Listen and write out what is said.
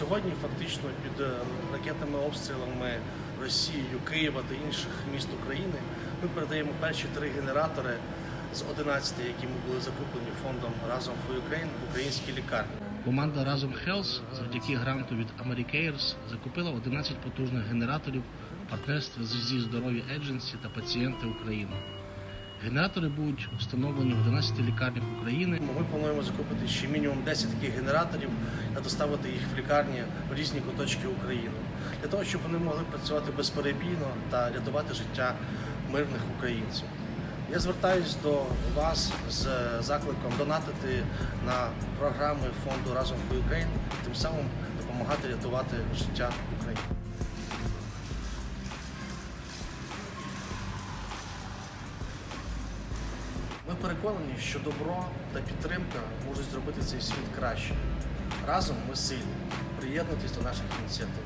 Сьогодні фактично під е, ракетними обстрілами Росії, Києва та інших міст України ми передаємо перші три генератори з 11, які ми були закуплені фондом разом for Ukraine в українській лікарні. Команда Разом Health завдяки гранту від Americares закупила 11 потужних генераторів в партнерстві зі здоров'я Agency та пацієнти України. Генератори будуть встановлені в 11 лікарнях України. Ми плануємо закупити ще мінімум 10 таких генераторів та доставити їх в лікарні в різні куточки України для того, щоб вони могли працювати безперебійно та рятувати життя мирних українців. Я звертаюсь до вас з закликом донатити на програми фонду Разом for Ukraine, тим самим допомагати рятувати життя України. Ми переконані, що добро та підтримка можуть зробити цей світ краще. Разом ми сильні. Приєднуйтесь до наших ініціатив.